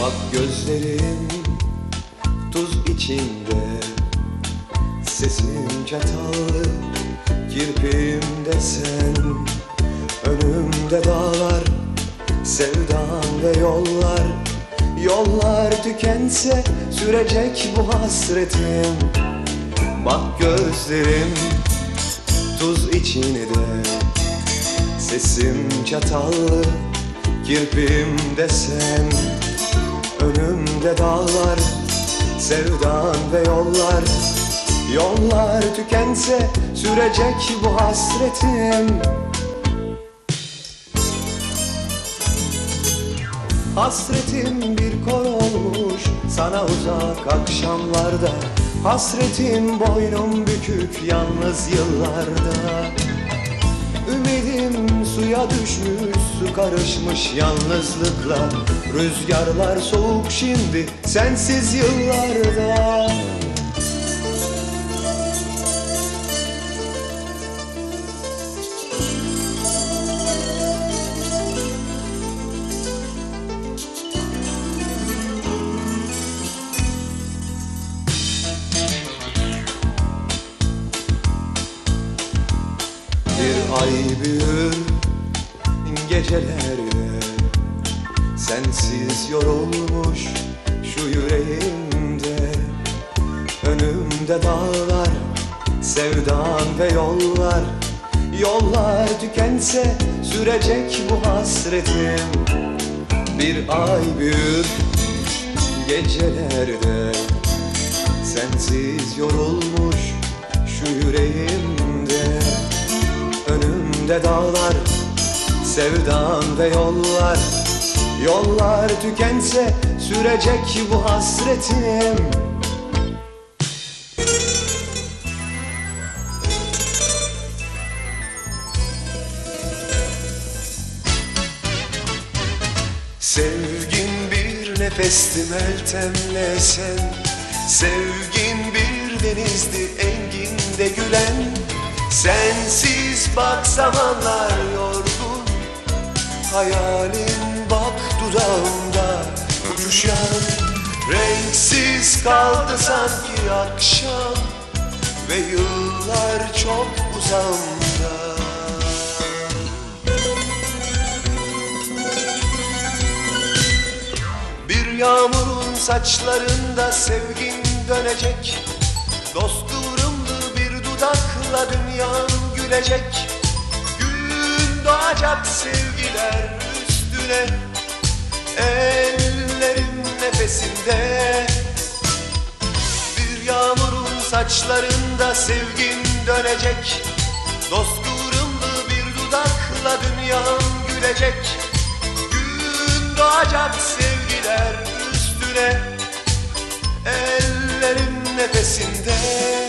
Bak gözlerim tuz içinde. Sesin çatallı kirpiğimde sen. Önümde dağlar sevdan ve yollar. Yollar tükense sürecek bu hasretim. Bak gözlerim tuz içinde. Sesim çatallı kirpiğimde sen Önümde dağlar sevdan ve yollar. Yollar tükense sürecek bu hasretim. Hasretim bir kor olmuş sana uzak akşamlarda. Hasretim boynum bükük yalnız yıllarda Ümidim suya düşmüş su karışmış yalnızlıkla. Rüzgarlar soğuk şimdi sensiz yıllarda ay büyür gecelerde Sensiz yorulmuş şu yüreğimde. Önümde dağlar, sevdan ve yollar. Yollar tükense sürecek bu hasretim. Bir ay büyür gecelerde. Sensiz yorulmuş şu yüreğimde Önümde dağlar, sevdan ve yollar. Yollar tükense sürecek bu hasretim. Sevgin bir nefesti Meltem'le sen Sevgin bir denizdi enginde gülen Sensiz bak zamanlar yorgun. Hayalin bak dudağımda uçuşan Renksiz kaldı sanki akşam Ve yıllar çok uzamda. Bir yağmurun saçlarında sevgin dönecek. Dost kıvrımlı bir Umutla dünyam gülecek. Gün doğacak sevgiler üstüne. Ellerin nefesinde. Bir yağmurun saçlarında sevgin dönecek. Dost kıvrımlı bir dudakla dünyam gülecek. Gün doğacak sevgiler üstüne. Ellerin nefesinde.